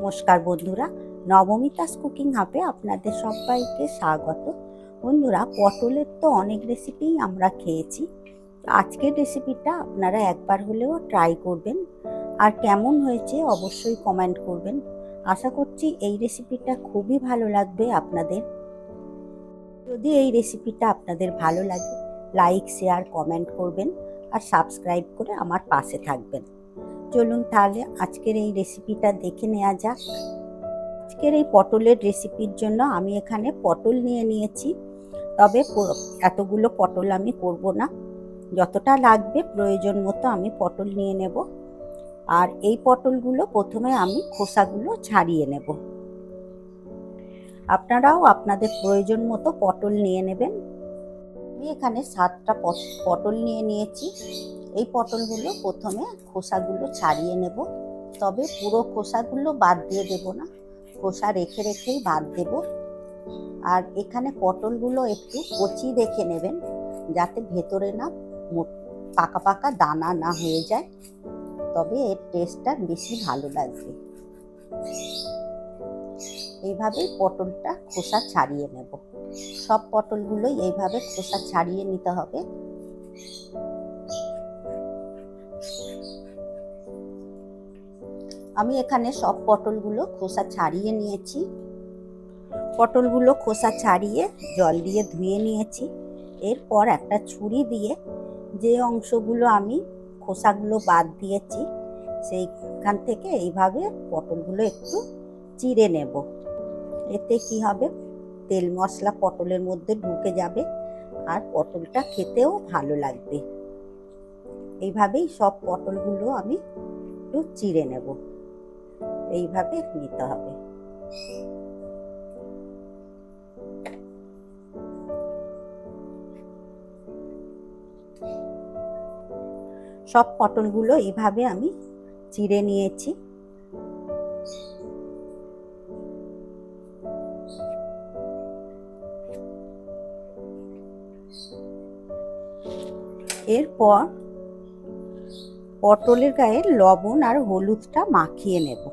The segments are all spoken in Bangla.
নমস্কার বন্ধুরা, নবমিতাস কুকিং হাবে আপনাদের সবাইকে স্বাগত। বন্ধুরা, পটলের তো অনেক রেসিপিই আমরা খেয়েছি। আজকের রেসিপিটা আপনারা একবার হলেও ট্রাই করবেন। আর কেমন হয়েছে অবশ্যই কমেন্ট করবেন। আশা করছি এই রেসিপিটা খুবই ভালো লাগবে আপনাদের। যদি এই রেসিপিটা আপনাদের ভালো লাগে লাইক শেয়ার কমেন্ট করবেন। আর সাবস্ক্রাইব করে আমার পাশে থাকবেন। চলুন তাহলে আজকের এই রেসিপিটা দেখে নেওয়া যাক। আজকের এই পটলের রেসিপির জন্য আমি এখানে পটল নিয়ে নিয়েছি। তবে এতগুলো পটল আমি করব না। যতটা লাগবে প্রয়োজন মতো আমি পটল নিয়ে নেব। আর এই পটলগুলো প্রথমে আমি খোসাগুলো ছাড়িয়ে নেব। আপনারাও আপনাদের প্রয়োজন মতো পটল নিয়ে নেবেন। আমি এখানে সাতটা পট- পটল নিয়ে নিয়েছি। এই পটলগুলো প্রথমে খোসাগুলো ছাড়িয়ে নেব। তবে পুরো খোসাগুলো বাদ দিয়ে দেব না। খোসা রেখে রেখেই বাদ দেব। আর এখানে পটলগুলো একটু কচি দেখে নেবেন, যাতে ভেতরে না পাকা পাকা দানা না হয়ে যায়। তবে এর টেস্টটা বেশি ভালো লাগবে। এইভাবেই পটলটা খোসা ছাড়িয়ে নেব। সব পটলগুলোই এইভাবে খোসা ছাড়িয়ে নিতে হবে। আমি এখানে সব পটলগুলো খোসা ছাড়িয়ে নিয়েছি। পটলগুলো খোসা ছাড়িয়ে জল দিয়ে ধুয়ে নিয়েছি। এরপর একটা ছুরি দিয়ে যে অংশগুলো আমি খোসাগুলো বাদ দিয়েছি, সেইখান থেকে এইভাবে পটলগুলো একটু চিড়ে নেব। এতে কি হবে? তেল মশলা পটলের মধ্যে ঢুকে যাবে আর পটলটা খেতেও ভালো লাগবে। এইভাবেই সব পটলগুলো আমি একটু চিড়ে নেব। এইভাবে নিতে হবে। সব পটলগুলো এইভাবে আমি চিড়ে নিয়েছি। এরপর পটলের গায়ে লবণ আর হলুদটা মাখিয়ে নেব।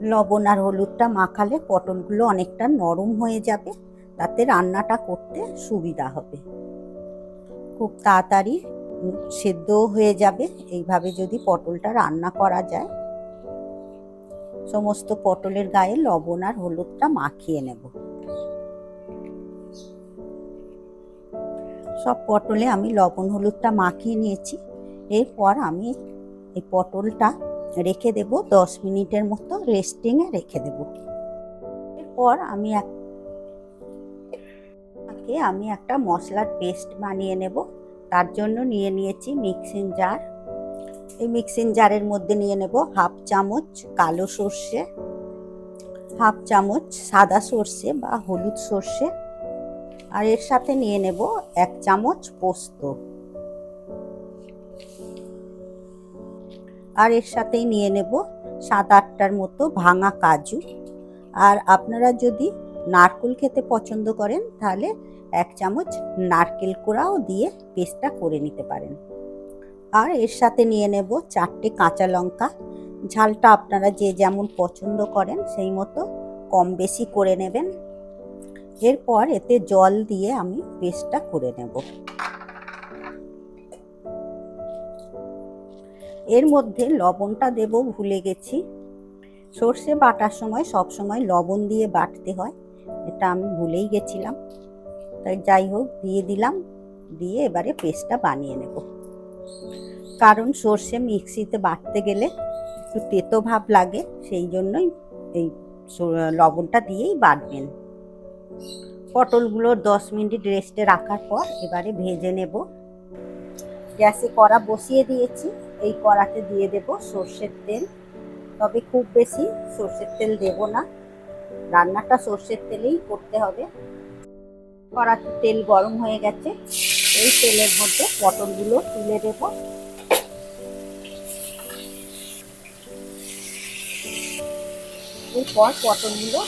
লবণ আর হলুদটা মাখালে পটলগুলো অনেকটা নরম হয়ে যাবে, তাতে রান্নাটা করতে সুবিধা হবে। খুব তাড়াতাড়ি সেদ্ধও হয়ে যাবে, এইভাবে যদি পটলটা রান্না করা যায়। সমস্ত পটলের গায়ে লবণ আর হলুদটা মাখিয়ে নেব। সব পটলে আমি লবণ, হলুদটা মাখিয়ে নিয়েছি। এরপর আমি এই পটলটা রেখে দেব, দশ মিনিটের মতো রেস্টিংয়ে রেখে দেব। এরপর আমি এক আমি একটা মশলার পেস্ট বানিয়ে নেব। তার জন্য নিয়ে নিয়েছি মিক্সিং জার এই মিক্সিং জারের মধ্যে নিয়ে নেব হাফ চামচ কালো সর্ষে, হাফ চামচ সাদা সর্ষে বা হলুদ সর্ষে। আর এর সাথে নিয়ে নেব এক চামচ পোস্ত। আর এর সাথেই নিয়ে নেব সাত আটটার মতো ভাঙা কাজু। আর আপনারা যদি নারকেল খেতে পছন্দ করেন, তাহলে এক চামচ নারকেল কোড়াও দিয়ে পেস্টটা করে নিতে পারেন। আর এর সাথে নিয়ে নেব চারটে কাঁচা লঙ্কা। ঝালটা আপনারা যে যেমন পছন্দ করেন, সেই মতো কম বেশি করে নেবেন। এরপর এতে জল দিয়ে আমি পেস্টটা করে নেব। এর মধ্যে লবণটা দেব, ভুলে গেছি। সর্ষে বাটার সময় সব সময় লবণ দিয়ে বাটতে হয়, এটা আমি ভুলেই গেছিলাম। তাই যাই হোক, দিয়ে দিলাম, দিয়ে এবারে পেস্টটা বানিয়ে নেব। কারণ সর্ষে মিক্সিতে বাটতে গেলে একটু তেতো ভাব লাগে, সেই জন্যই এই লবণটা দিয়েই বাটবেন। পটলগুলো দশ মিনিট রেস্টে রাখার পর এবারে ভেজে নেব। গ্যাসে কড়া বসিয়ে দিয়েছি। এই কড়াতে দিয়ে দেব সর্ষের তেল। তবে খুব বেশি সর্ষের তেল দেব না। রান্নাটা সর্ষের তেলেই করতে হবে। কড়াতে তেল গরম হয়ে গেছে। এই তেলের মধ্যে পটলগুলো তুলে দেব। এরপর পটলগুলো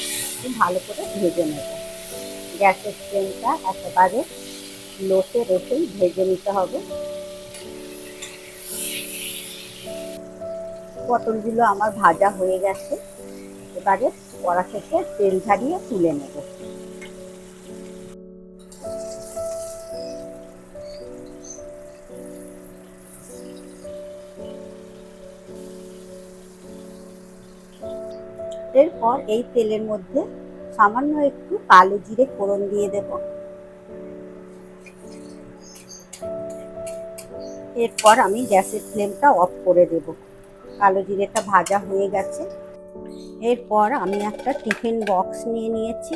ভালো করে ভেজে নেব। গ্যাসের ফ্লেমটা একেবারে লোতে রেখেই ভেজে নিতে হবে। পটলগুলো আমার ভাজা হয়ে গেছে। এবারে কড়া থেকে তেল ঝাড়িয়ে তুলে নেব। এরপর এই তেলের মধ্যে সামান্য একটু কালো জিরে ফোড়ন দিয়ে দেব। এরপর আমি গ্যাসের ফ্লেমটা অফ করে দেব। কালো জিরেটা ভাজা হয়ে গেছে। এরপর আমি একটা টিফিন বক্স নিয়ে নিয়েছি।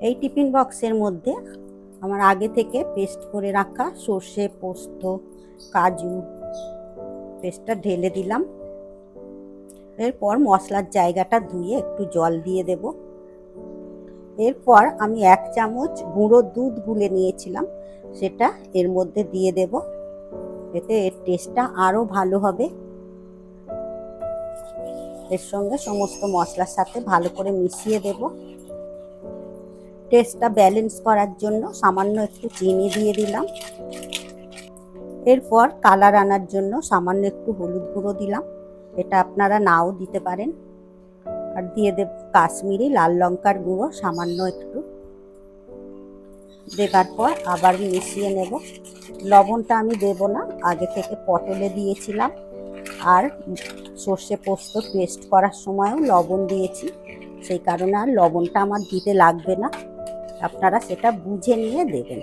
এই টিফিন বক্সের মধ্যে আমার আগে থেকে পেস্ট করে রাখা সর্ষে, পোস্ত, কাজু, পেস্টটা ঢেলে দিলাম। এরপর মশলার জায়গাটা ধুয়ে একটু জল দিয়ে দেব। এরপর আমি এক চামচ গুঁড়ো দুধ গুলে নিয়েছিলাম, সেটা এর মধ্যে দিয়ে দেব। এতে এর টেস্টটা আরও ভালো হবে। এর সঙ্গে সমস্ত মশলার সাথে ভালো করে মিশিয়ে দেব। টেস্টটা ব্যালেন্স করার জন্য সামান্য একটু চিনি দিয়ে দিলাম। এরপর কালার আনার জন্য সামান্য একটু হলুদ গুঁড়ো দিলাম। এটা আপনারা নাও দিতে পারেন। আর দিয়ে দেব কাশ্মীরি, লাল লঙ্কার গুঁড়ো, সামান্য একটু। দেবার পর আবার মিশিয়ে নেব। লবণটা আমি দেব না, আগে থেকে পটলে দিয়েছিলাম। আর সর্ষে পোস্ত পেস্ট করার সময়ও লবণ দিয়েছি। সেই কারণে আর লবণটা আমার দিতে লাগবে না। আপনারা সেটা বুঝে নিয়ে দেবেন।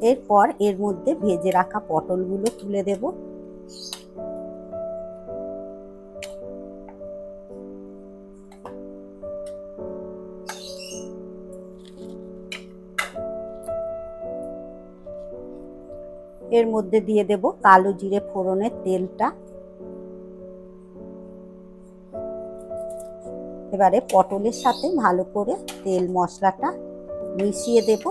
এরপর এর মধ্যে ভেজে রাখা পটলগুলো তুলে দেব। এর মধ্যে দিয়ে দেব কালো জিরে ফোড়নের তেলটা। এবারে পটলের সাথে ভালো করে তেল মশলাটা মিশিয়ে দেব।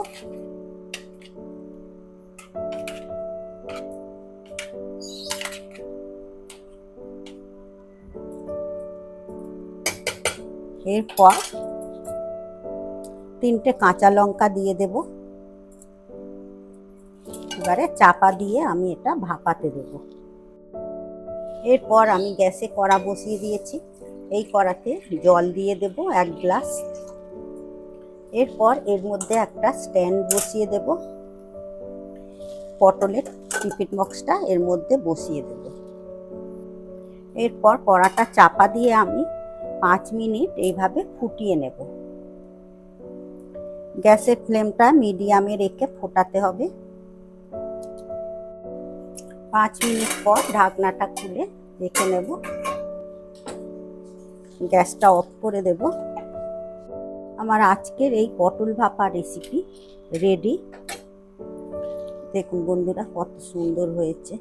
এরপর তিনটে কাঁচা লঙ্কা দিয়ে দেব। এবারে চাপা দিয়ে আমি এটা ভাপাতে দেব। এরপর আমি গ্যাসে কড়া বসিয়ে দিয়েছি। এই কড়াতে জল দিয়ে দেব এক গ্লাস। এরপর এর মধ্যে একটা স্ট্যান্ড বসিয়ে দেব। পটলের টিফিন বক্সটা এর মধ্যে বসিয়ে দেব। এরপর কড়াটা চাপা দিয়ে আমি পাঁচ মিনিট এইভাবে ফুটিয়ে নেব। গ্যাসের ফ্লেমটা মিডিয়ামে রেখে ফোটাতে হবে। পাঁচ মিনিট পর ঢাকনাটা খুলে রেখে নেব। গ্যাসটা অফ করে দেব। আমার আজকের এই পটল ভাপা রেসিপি রেডি দেখুন বন্ধুরা, কত সুন্দর হয়েছে।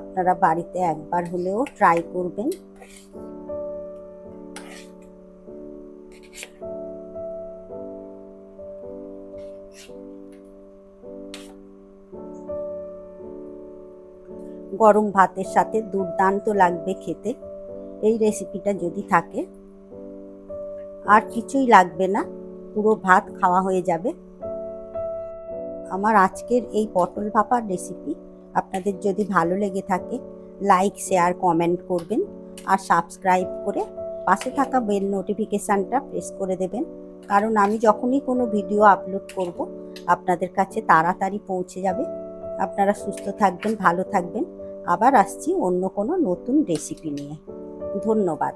আপনারা বাড়িতে একবার হলেও ট্রাই করবেন। গরম ভাতের সাথে দুর্দান্ত লাগবে খেতে। এই রেসিপিটা যদি থাকে, আর কিছুই লাগবে না, পুরো ভাত খাওয়া হয়ে যাবে। আমার আজকের এই পটল ভাপার রেসিপি আপনাদের যদি ভালো লেগে থাকে লাইক শেয়ার কমেন্ট করবেন আর সাবস্ক্রাইব করে পাশে থাকা বেল নোটিফিকেশানটা প্রেস করে দেবেন। কারণ আমি যখনই কোনো ভিডিও আপলোড করব, আপনাদের কাছে তাড়াতাড়ি পৌঁছে যাবে। আপনারা সুস্থ থাকবেন, ভালো থাকবেন। আবার আসছি অন্য কোনো নতুন রেসিপি নিয়ে। ধন্যবাদ।